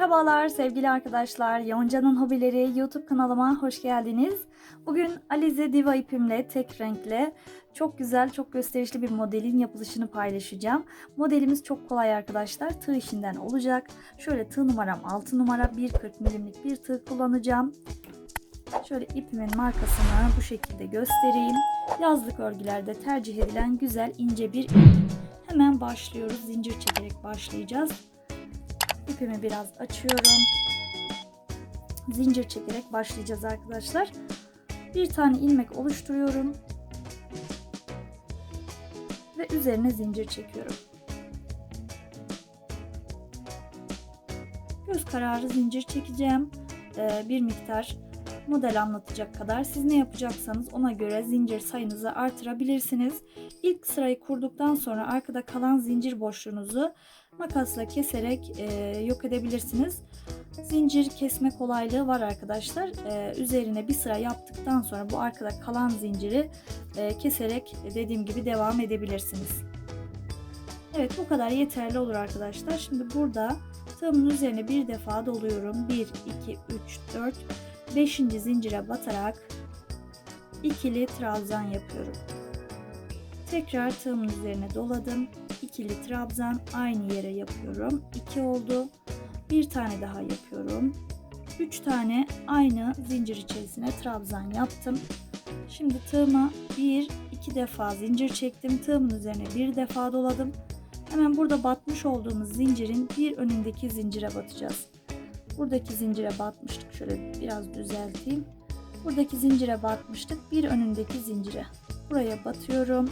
Merhabalar sevgili arkadaşlar. Yonca'nın hobileri YouTube kanalıma hoş geldiniz. Bugün Alize Diva ipimle tek renkle çok güzel, çok gösterişli bir modelin yapılışını paylaşacağım. Modelimiz çok kolay arkadaşlar. Tığ işinden olacak. Şöyle tığ numaram 6 numara 1.40 milimlik bir tığ kullanacağım. Şöyle ipimin markasını bu şekilde göstereyim. Yazlık örgülerde tercih edilen güzel ince bir ip. Hemen başlıyoruz. Zincir çekerek başlayacağız. İpimi biraz açıyorum. Zincir çekerek başlayacağız arkadaşlar. Bir tane ilmek oluşturuyorum. Ve üzerine zincir çekiyorum. Göz kararı zincir çekeceğim. Ee, bir miktar model anlatacak kadar. Siz ne yapacaksanız ona göre zincir sayınızı artırabilirsiniz. İlk sırayı kurduktan sonra arkada kalan zincir boşluğunuzu makasla keserek e, yok edebilirsiniz. Zincir kesme kolaylığı var arkadaşlar. E, üzerine bir sıra yaptıktan sonra bu arkada kalan zinciri e, keserek dediğim gibi devam edebilirsiniz. Evet bu kadar yeterli olur arkadaşlar. Şimdi burada tığımın üzerine bir defa doluyorum. 1, 2, 3, 4, 5. zincire batarak ikili trabzan yapıyorum. Tekrar tığımın üzerine doladım. İkili trabzan aynı yere yapıyorum. 2 oldu. Bir tane daha yapıyorum. 3 tane aynı zincir içerisine trabzan yaptım. Şimdi tığıma 1 2 defa zincir çektim. Tığımın üzerine bir defa doladım. Hemen burada batmış olduğumuz zincirin bir önündeki zincire batacağız. Buradaki zincire batmıştık. Şöyle biraz düzelteyim. Buradaki zincire batmıştık. Bir önündeki zincire. Buraya batıyorum.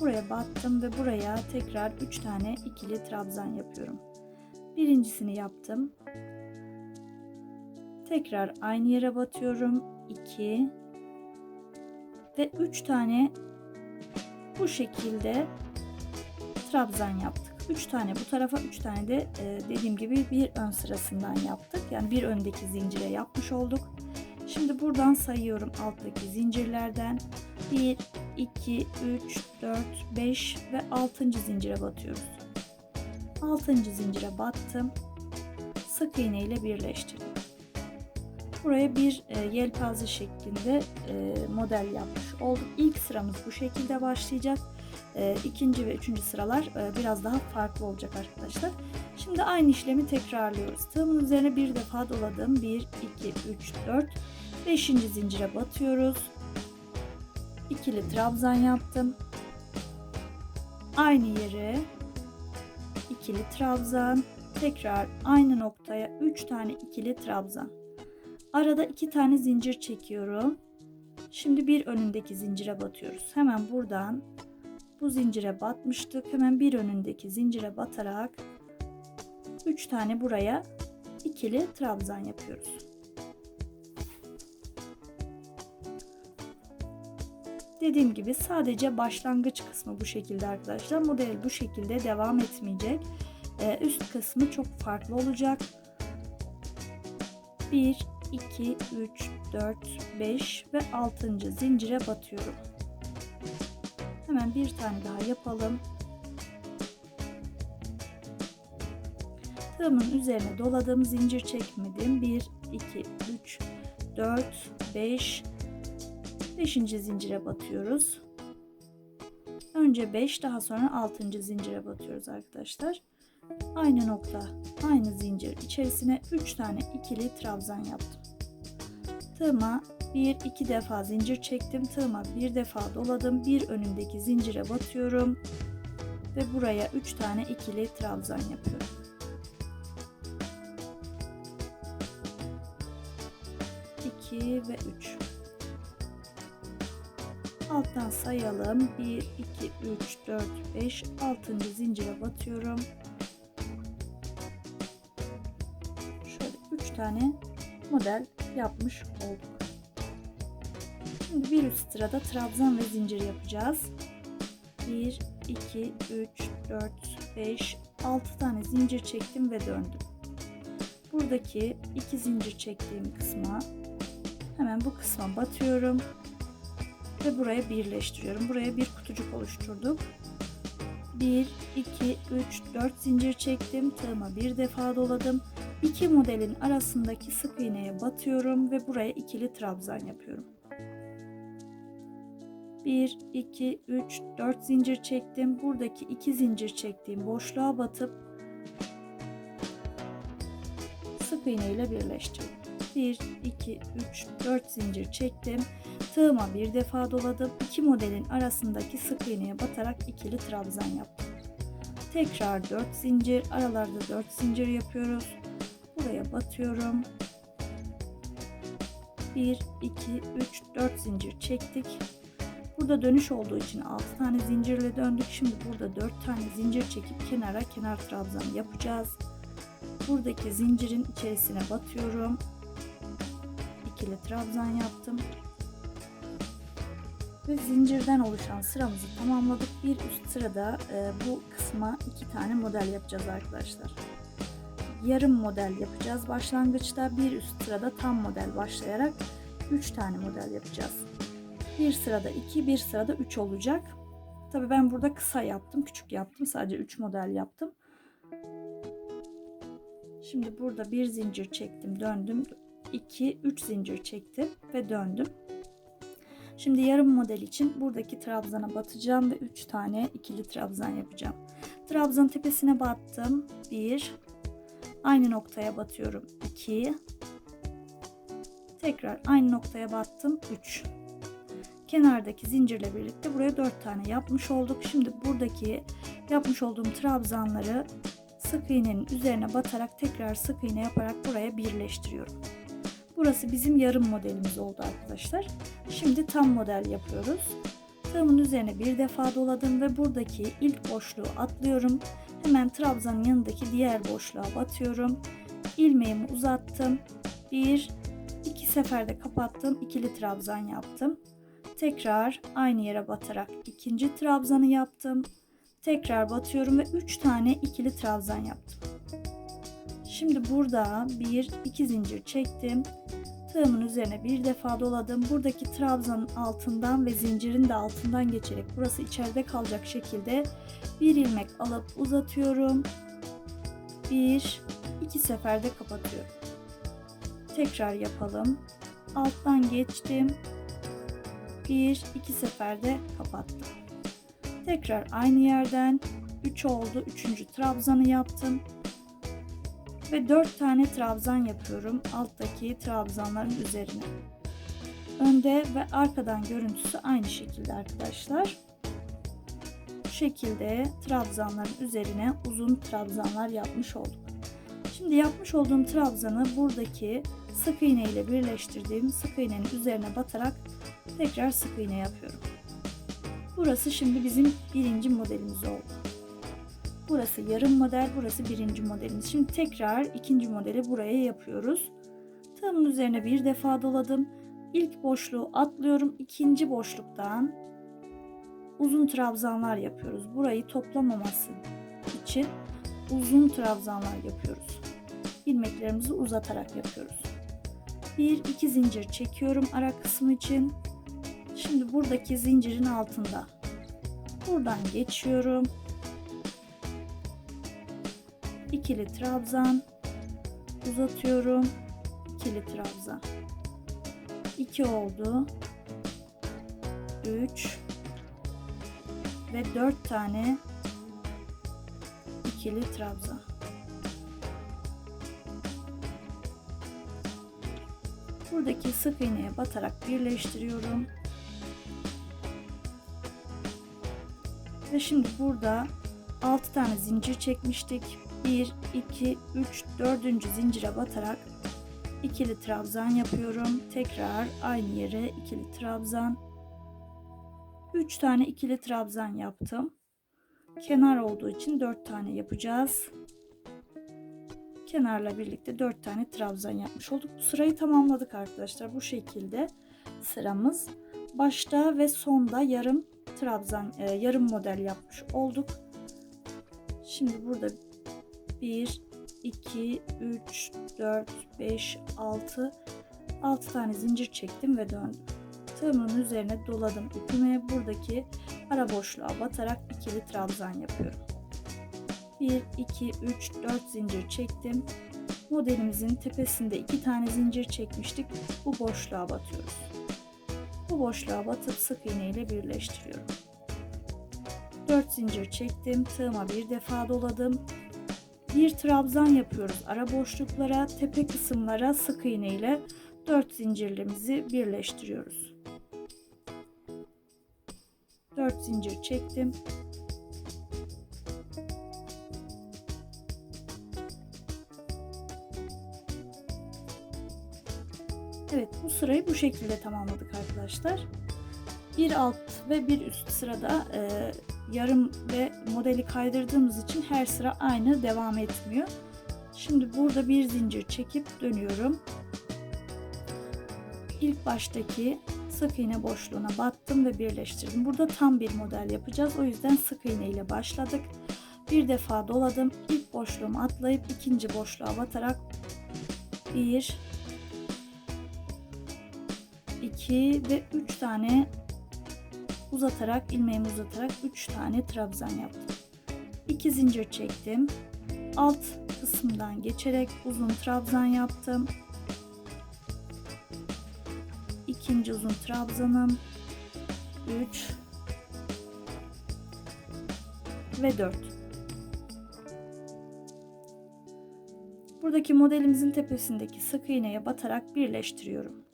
Buraya battım ve buraya tekrar 3 tane ikili trabzan yapıyorum. Birincisini yaptım. Tekrar aynı yere batıyorum. 2 ve 3 tane bu şekilde trabzan yaptık. 3 tane bu tarafa 3 tane de e, dediğim gibi bir ön sırasından yaptık. Yani bir öndeki zincire yapmış olduk. Şimdi buradan sayıyorum alttaki zincirlerden. 1, 2, 3, 4, 5 ve 6. zincire batıyoruz. 6. zincire battım. Sık iğne ile birleştirdim. Buraya bir e, yelpaze şeklinde e, model yapmış olduk. İlk sıramız bu şekilde başlayacak. E, ikinci ve üçüncü sıralar e, biraz daha farklı olacak arkadaşlar. Şimdi aynı işlemi tekrarlıyoruz. Tığımın üzerine bir defa doladım. 1, 2, 3, 4, 5. zincire batıyoruz. İkili trabzan yaptım. Aynı yere ikili trabzan. Tekrar aynı noktaya 3 tane ikili trabzan. Arada 2 tane zincir çekiyorum. Şimdi bir önündeki zincire batıyoruz. Hemen buradan bu zincire batmıştık. Hemen bir önündeki zincire batarak 3 tane buraya ikili trabzan yapıyoruz. Dediğim gibi sadece başlangıç kısmı bu şekilde arkadaşlar. Model bu şekilde devam etmeyecek. Ee, üst kısmı çok farklı olacak. 1, 2, 3, 4, 5 ve 6. zincire batıyorum. Hemen bir tane daha yapalım. Tığımın üzerine doladım. Zincir çekmedim. 1, 2, 3, 4, 5, 5. zincire batıyoruz. Önce 5 daha sonra 6. zincire batıyoruz arkadaşlar. Aynı nokta, aynı zincir içerisine 3 tane ikili trabzan yaptım. Tığıma 1 2 defa zincir çektim. Tığıma bir defa doladım. Bir önündeki zincire batıyorum ve buraya 3 tane ikili trabzan yapıyorum. İki ve üç. Alttan sayalım. 1, 2, 3, 4, 5, 6. zincire batıyorum. Şöyle 3 tane model yapmış olduk. Şimdi bir üst sırada trabzan ve zincir yapacağız. 1, 2, 3, 4, 5, 6 tane zincir çektim ve döndüm. Buradaki iki zincir çektiğim kısma hemen bu kısma batıyorum ve buraya birleştiriyorum. Buraya bir kutucuk oluşturduk. 1, 2, 3, 4 zincir çektim. Tığıma bir defa doladım. İki modelin arasındaki sık iğneye batıyorum ve buraya ikili trabzan yapıyorum. 1, 2, 3, 4 zincir çektim. Buradaki iki zincir çektiğim boşluğa batıp sık iğne ile birleştiriyorum. 1, 2, 3, 4 zincir çektim. Tığıma bir defa doladım. İki modelin arasındaki sık iğneye batarak ikili trabzan yaptım. Tekrar 4 zincir, aralarda 4 zincir yapıyoruz. Buraya batıyorum. 1, 2, 3, 4 zincir çektik. Burada dönüş olduğu için 6 tane zincirle döndük. Şimdi burada 4 tane zincir çekip kenara kenar trabzan yapacağız. Buradaki zincirin içerisine batıyorum. İkili trabzan yaptım. Ve zincirden oluşan sıramızı tamamladık. Bir üst sırada e, bu kısma iki tane model yapacağız arkadaşlar. Yarım model yapacağız başlangıçta. Bir üst sırada tam model başlayarak 3 tane model yapacağız. Bir sırada 2, bir sırada 3 olacak. Tabii ben burada kısa yaptım, küçük yaptım. Sadece 3 model yaptım. Şimdi burada bir zincir çektim, döndüm. 2, 3 zincir çektim ve döndüm. Şimdi yarım model için buradaki trabzana batacağım ve 3 tane ikili trabzan yapacağım. Trabzan tepesine battım. 1 aynı noktaya batıyorum. 2 tekrar aynı noktaya battım. 3 kenardaki zincirle birlikte buraya 4 tane yapmış olduk. Şimdi buradaki yapmış olduğum trabzanları sık iğnenin üzerine batarak tekrar sık iğne yaparak buraya birleştiriyorum. Burası bizim yarım modelimiz oldu arkadaşlar. Şimdi tam model yapıyoruz. Tığımın üzerine bir defa doladım ve buradaki ilk boşluğu atlıyorum. Hemen trabzanın yanındaki diğer boşluğa batıyorum. İlmeğimi uzattım. Bir, iki seferde kapattım. ikili trabzan yaptım. Tekrar aynı yere batarak ikinci trabzanı yaptım. Tekrar batıyorum ve 3 tane ikili trabzan yaptım. Şimdi burada bir iki zincir çektim. Tığımın üzerine bir defa doladım. Buradaki trabzanın altından ve zincirin de altından geçerek burası içeride kalacak şekilde bir ilmek alıp uzatıyorum. Bir, iki seferde kapatıyorum. Tekrar yapalım. Alttan geçtim. Bir, iki seferde kapattım. Tekrar aynı yerden 3 oldu. Üçüncü trabzanı yaptım ve 4 tane trabzan yapıyorum alttaki trabzanların üzerine. Önde ve arkadan görüntüsü aynı şekilde arkadaşlar. Bu şekilde trabzanların üzerine uzun trabzanlar yapmış olduk. Şimdi yapmış olduğum trabzanı buradaki sık iğne ile birleştirdiğim sık iğnenin üzerine batarak tekrar sık iğne yapıyorum. Burası şimdi bizim birinci modelimiz oldu. Burası yarım model, burası birinci modelimiz. Şimdi tekrar ikinci modeli buraya yapıyoruz. Tığımın üzerine bir defa doladım. İlk boşluğu atlıyorum. İkinci boşluktan uzun trabzanlar yapıyoruz. Burayı toplamaması için uzun trabzanlar yapıyoruz. İlmeklerimizi uzatarak yapıyoruz. Bir iki zincir çekiyorum ara kısmı için. Şimdi buradaki zincirin altında. Buradan geçiyorum. İkili trabzan. Uzatıyorum. İkili trabzan. 2 oldu. 3 ve 4 tane ikili trabzan. Buradaki sık iğneye batarak birleştiriyorum ve şimdi burada 6 tane zincir çekmiştik 1, 2, 3, 4. zincire batarak ikili trabzan yapıyorum. Tekrar aynı yere ikili trabzan. 3 tane ikili trabzan yaptım. Kenar olduğu için 4 tane yapacağız. Kenarla birlikte 4 tane trabzan yapmış olduk. Bu sırayı tamamladık arkadaşlar. Bu şekilde sıramız. Başta ve sonda yarım trabzan, e, yarım model yapmış olduk. Şimdi burada 1, 2, 3, 4, 5, 6, 6 tane zincir çektim ve döndüm. Tığımın üzerine doladım ipimi. Buradaki ara boşluğa batarak ikili trabzan yapıyorum. 1 2 3 4 zincir çektim. Modelimizin tepesinde iki tane zincir çekmiştik. Bu boşluğa batıyoruz. Boşluğa batıp sık iğne ile birleştiriyorum. 4 zincir çektim. Tığıma bir defa doladım. Bir trabzan yapıyoruz ara boşluklara, tepe kısımlara sık iğne ile 4 zincirlerimizi birleştiriyoruz. 4 zincir çektim. Evet bu sırayı bu şekilde tamamladık arkadaşlar. Bir alt ve bir üst sırada e, yarım ve modeli kaydırdığımız için her sıra aynı devam etmiyor. Şimdi burada bir zincir çekip dönüyorum. İlk baştaki sık iğne boşluğuna battım ve birleştirdim. Burada tam bir model yapacağız. O yüzden sık iğne ile başladık. Bir defa doladım. İlk boşluğumu atlayıp ikinci boşluğa batarak 1 2 ve 3 tane uzatarak ilmeğimi uzatarak 3 tane trabzan yaptım. 2 zincir çektim. Alt kısımdan geçerek uzun trabzan yaptım. İkinci uzun trabzanım 3 ve 4. Buradaki modelimizin tepesindeki sık iğneye batarak birleştiriyorum.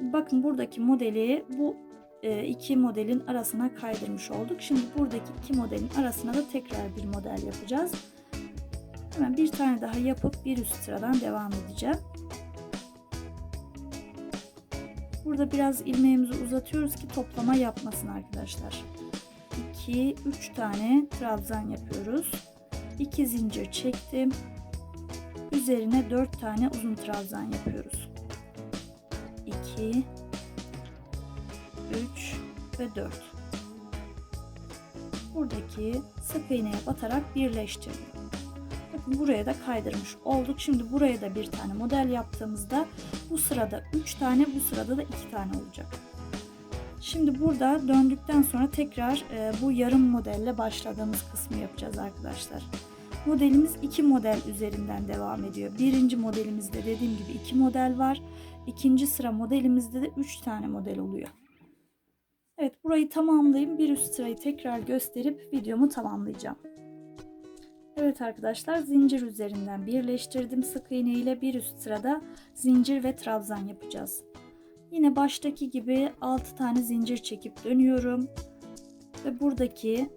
Bakın buradaki modeli bu e, iki modelin arasına kaydırmış olduk. Şimdi buradaki iki modelin arasına da tekrar bir model yapacağız. Hemen bir tane daha yapıp bir üst sıradan devam edeceğim. Burada biraz ilmeğimizi uzatıyoruz ki toplama yapmasın arkadaşlar. 2 3 tane trabzan yapıyoruz. 2 zincir çektim. Üzerine 4 tane uzun trabzan yapıyoruz. 2 3 ve 4. Buradaki sık iğneye batarak birleştiriyorum. Bakın buraya da kaydırmış olduk. Şimdi buraya da bir tane model yaptığımızda bu sırada 3 tane bu sırada da 2 tane olacak. Şimdi burada döndükten sonra tekrar e, bu yarım modelle başladığımız kısmı yapacağız arkadaşlar. Modelimiz iki model üzerinden devam ediyor. Birinci modelimizde dediğim gibi iki model var. İkinci sıra modelimizde de üç tane model oluyor. Evet burayı tamamlayayım. Bir üst sırayı tekrar gösterip videomu tamamlayacağım. Evet arkadaşlar zincir üzerinden birleştirdim sık iğne ile bir üst sırada zincir ve trabzan yapacağız. Yine baştaki gibi 6 tane zincir çekip dönüyorum ve buradaki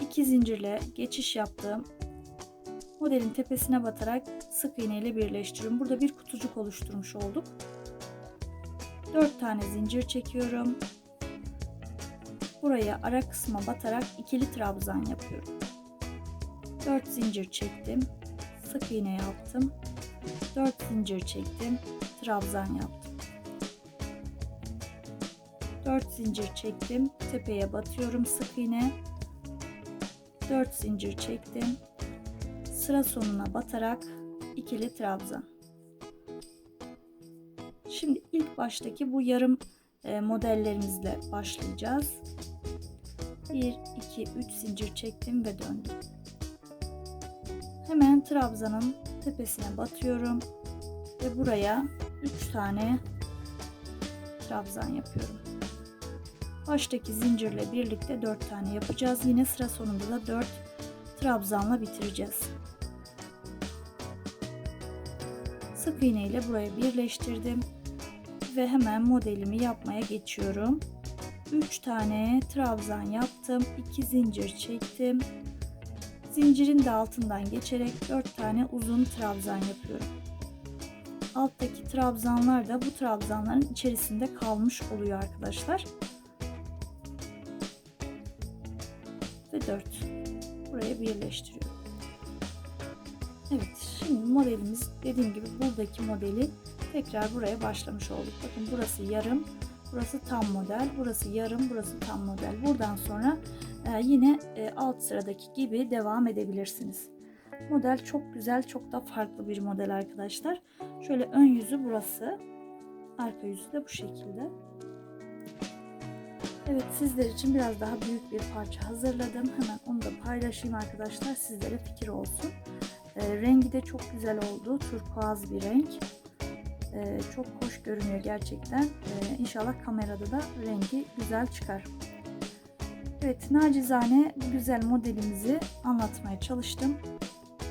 iki zincirle geçiş yaptığım modelin tepesine batarak sık iğne ile birleştiriyorum. Burada bir kutucuk oluşturmuş olduk. 4 tane zincir çekiyorum. Buraya ara kısma batarak ikili trabzan yapıyorum. 4 zincir çektim. Sık iğne yaptım. 4 zincir çektim. Trabzan yaptım. 4 zincir çektim. Tepeye batıyorum sık iğne. 4 zincir çektim. Sıra sonuna batarak ikili trabzan. Şimdi ilk baştaki bu yarım e, modellerimizle başlayacağız. 1 2 3 zincir çektim ve döndüm. Hemen trabzanın tepesine batıyorum ve buraya 3 tane trabzan yapıyorum. Baştaki zincirle birlikte 4 tane yapacağız. Yine sıra sonunda da 4 trabzanla bitireceğiz. Sık iğne ile buraya birleştirdim ve hemen modelimi yapmaya geçiyorum. 3 tane trabzan yaptım. 2 zincir çektim. Zincirin de altından geçerek 4 tane uzun trabzan yapıyorum. Alttaki trabzanlar da bu trabzanların içerisinde kalmış oluyor arkadaşlar. Ve 4. Buraya birleştiriyorum. Evet şimdi modelimiz dediğim gibi buradaki modeli tekrar buraya başlamış olduk. Bakın burası yarım, burası tam model, burası yarım, burası tam model. Buradan sonra e, yine e, alt sıradaki gibi devam edebilirsiniz. Model çok güzel, çok da farklı bir model arkadaşlar. Şöyle ön yüzü burası, arka yüzü de bu şekilde. Evet sizler için biraz daha büyük bir parça hazırladım. Hemen onu da paylaşayım arkadaşlar sizlere fikir olsun. Ee, rengi de çok güzel oldu. Turkuaz bir renk. Ee, çok hoş görünüyor gerçekten. Ee, inşallah kamerada da rengi güzel çıkar. Evet nacizane güzel modelimizi anlatmaya çalıştım.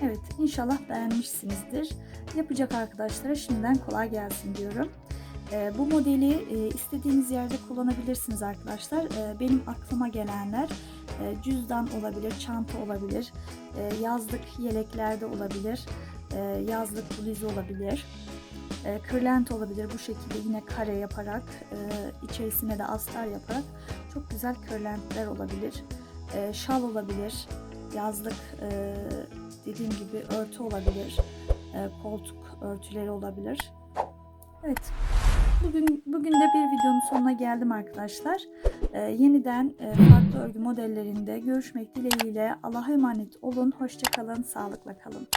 Evet inşallah beğenmişsinizdir. Yapacak arkadaşlara şimdiden kolay gelsin diyorum. Ee, bu modeli e, istediğiniz yerde kullanabilirsiniz arkadaşlar. Ee, benim aklıma gelenler e, cüzdan olabilir, çanta olabilir, e, yazlık yeleklerde olabilir, e, yazlık bluz olabilir, e, kırlent olabilir. Bu şekilde yine kare yaparak, e, içerisine de astar yaparak çok güzel kırlentler olabilir. E, şal olabilir, yazlık e, dediğim gibi örtü olabilir, e, koltuk örtüleri olabilir. Evet. Bugün bugün de bir videonun sonuna geldim arkadaşlar. Ee, yeniden e, farklı örgü modellerinde görüşmek dileğiyle. Allah'a emanet olun. Hoşça kalın. Sağlıkla kalın.